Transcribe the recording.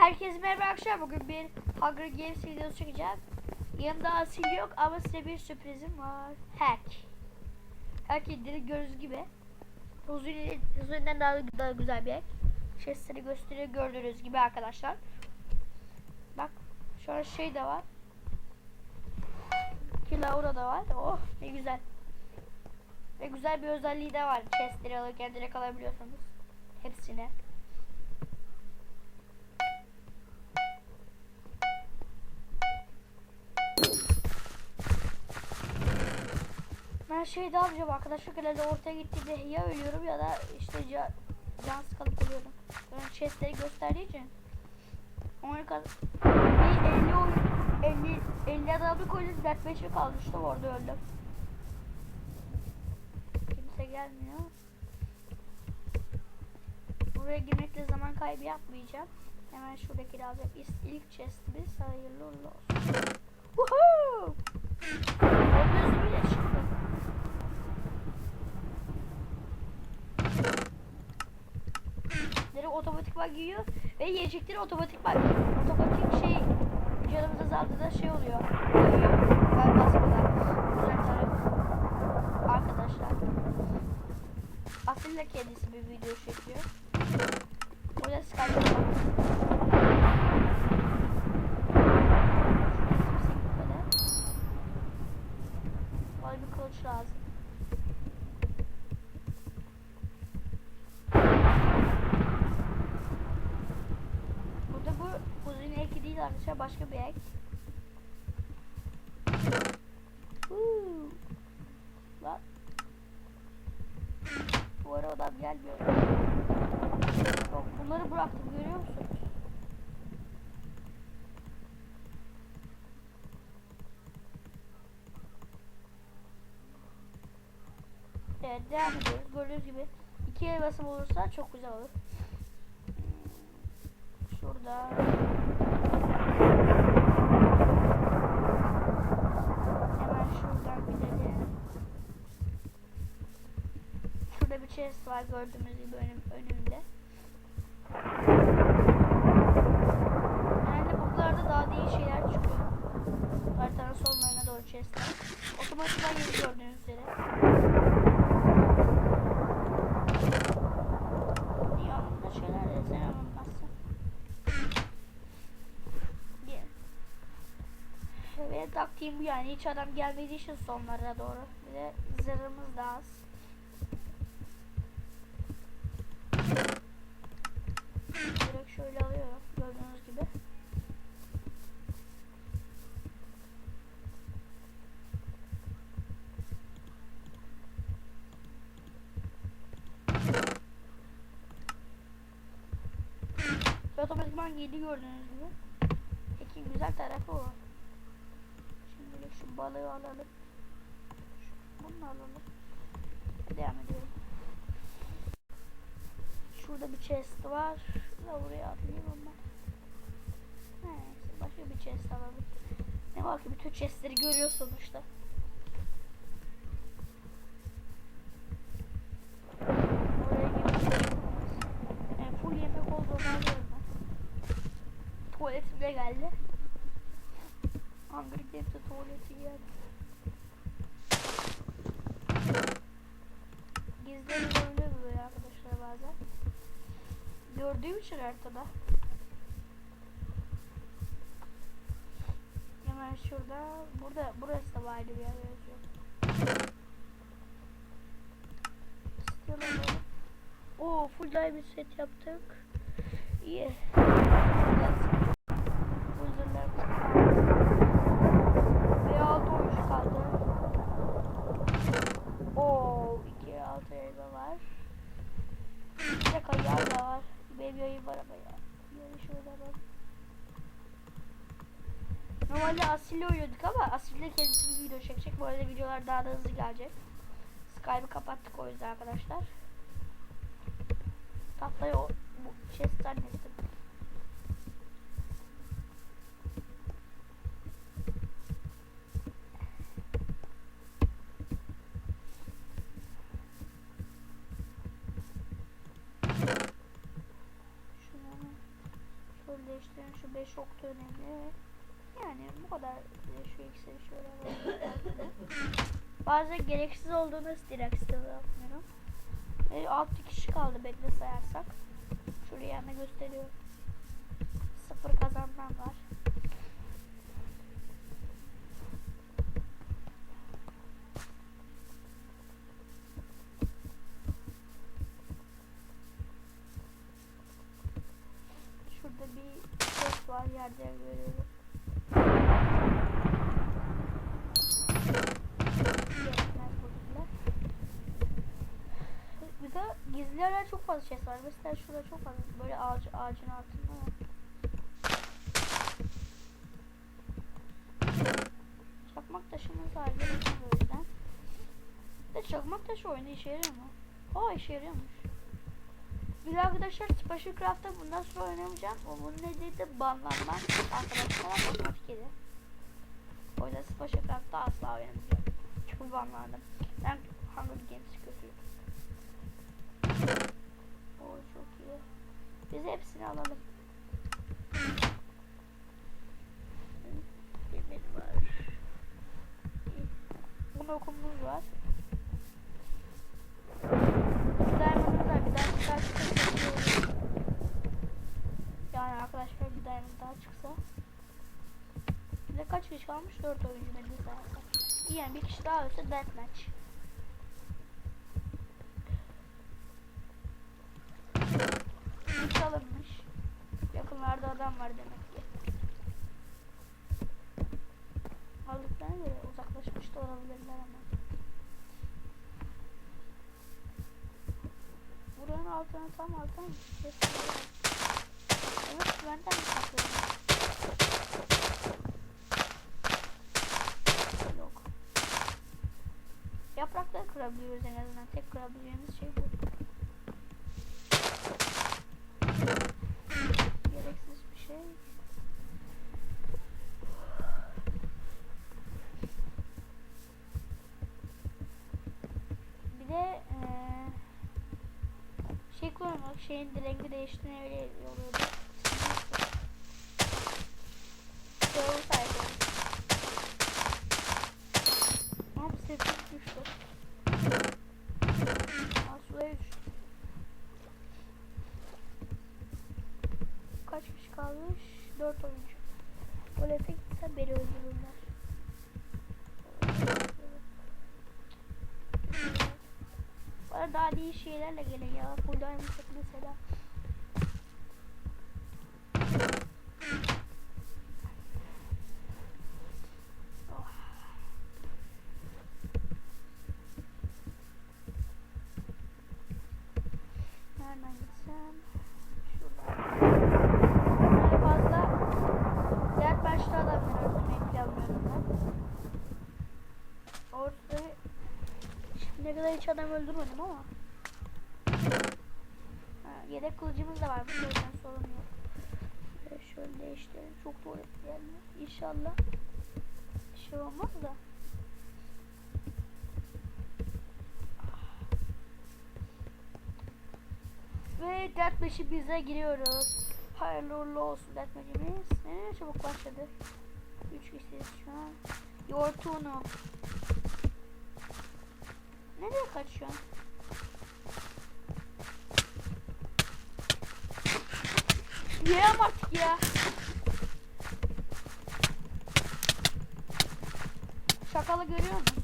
Herkese merhaba arkadaşlar. Bugün bir Hunger Games videosu çekeceğim. Yanımda Asil yok ama size bir sürprizim var. Hack. Hack indirip gördüğünüz gibi. Huzuri'den daha, daha güzel bir hack. Chestleri gösteriyor gördüğünüz gibi arkadaşlar. Bak an şey de var. Ki Laura da var. Oh ne güzel. Ve güzel bir özelliği de var. Chestleri alırken direkt alabiliyorsunuz. Hepsini. Ben şey de yapacağım arkadaşlar genelde ortaya gittiğimde ya ölüyorum ya da işte ca cansız kalıp oluyorum. Ben chestleri gösterdiği için. Bir 50 oyun 50 50 adamı koydum 4 5 mi kalmıştım orada öldüm. Kimse gelmiyor. Buraya girmekle zaman kaybı yapmayacağım. Hemen şuradaki alacağım. İlk- chestimiz hayırlı olsun. Woohoo! Gördüğünüz bile çıktı. Direkt otomatikman giyiyor ve yiyecekleri otomatikman otomatik şey canımız azaldığında şey oluyor. Ben basmadan. Arkadaşlar. Asil de kendisi bir video çekiyor. O da Skype'da. Bana bir kılıç lazım. Burada bu kuzun eki değil arkadaşlar başka bir ek. Lan. Bu ara adam gelmiyor. Bak bunları bıraktım görüyor musunuz? Evet devam ediyoruz. Gördüğünüz gibi iki el basım olursa çok güzel olur. Şurada. Hemen şuradan gidelim. Şurada bir chest var gördüğünüz gibi önüm, önümde. Genelde buralarda daha değil şeyler çıkıyor. Haritanın sonlarına doğru chestler. Otomatikman yeni gördüğünüz üzere. Yanında. Ve taktiğim bu yani hiç adam gelmediği için sonlara doğru. Bir de zırhımız da az. Direkt şöyle alıyorum gördüğünüz gibi. Ve otomatikman giydi gördüğünüz gibi. Peki güzel tarafı o. Şimdi şu balığı alalım. Şu, bunu alalım. Devam ediyorum. Şurada bir chest var. Da buraya atlayayım ama. Neyse başka bir chest alalım. Ne var ki bütün chestleri görüyor sonuçta. Oraya girmek yani full yemek olduğunu alıyorum ben. Tuvaletim de geldi. Tuvaleti geldi. Gizli oluyor böyle arkadaşlar bazen. Gördüğüm için haritada. Hemen şurada. Burada burası da ayrı bir yer. İstiyorlar böyle. Oo full diamond set yaptık. Bu zırhlarımız kaldı. Ve altı oyuncu kaldı. Oo iki elma var. Bir kayar da var. Benim yayın var ama ya. Şöyle bak. Normalde Asil'le oynuyorduk ama Asil'le kendisi bir video çekecek. Bu arada videolar daha da hızlı gelecek. Skype'ı kapattık o yüzden arkadaşlar. Tahtayı o bu chest zannettim. Şöyle değiştirelim. Şu 5 ok önemli. Yani bu kadar. Şu ikisini şöyle. Bazen gereksiz olduğunda direkt still yapmıyorum. E, 6 kişi kaldı bekle sayarsak. Şuraya hemen gösteriyor. Sıfır kazanan var. Şurada bir ses var yerde görüyorum. Bir de gizli yerler çok fazla şey var. Mesela şurada çok fazla böyle ağaç, ağacın altında. Çakmak taşımız var. O yüzden. De çakmak taşı oyunda işe yarıyor mu? Aa işe yarıyormuş. Bir arkadaşlar Special Craft'ta bundan sonra oynamayacağım. O bunun nedeni de banlanmak arkadaşlar matematik yedi. O yüzden Special asla oynamayacağım. Çünkü banlandım. Ben Hunger Games kötüyüm. O çok iyi. Biz hepsini alalım. Demir var. Bunun okumuz var. Diamond'ımız var. Bir diamond daha çıksa çok iyi olur. Yani arkadaşlar bir diamond daha çıksa. Bir de kaç kişi kalmış? 4 oyuncu sayarsak. İyi yani bir kişi daha ölse deathmatch. Hiç alınmış. Yakınlarda adam var demek ki. Aldıklarına göre uzaklaşmış da olabilirler ama. Buranın altına tam altına mı? Evet benden mi saklıyorum? Yok. Yaprakları kırabiliyoruz en azından. Tek kırabileceğimiz şey bu. Gereksiz bir şey. Bir de eee şey kullanmak şeyin rengi değiştiğine öyle oluyordu. Doğru saydım. Hop sesim düştü. Aa suya düştü. Kaç kişi kalmış? 4 oyuncu. Gol efekti beni öldürürler. Bana daha iyi şeylerle gelin ya. Buradayım mesela. Kadar hiç adam öldürmedim ama. Ha, yedek kılıcımız da var. Bu yüzden sorun yok. Şöyle, şöyle değiştirelim. Çok tuvalet geldi. İnşallah şey olmaz da. Ve dertmeşi bize giriyoruz. Hayırlı uğurlu olsun dertmeşimiz. Ne çabuk başladı. 3 kişiyiz şu an. Yortuğunu. Nereye kaçıyorsun? Yere bak ya. Şakalı görüyor musun?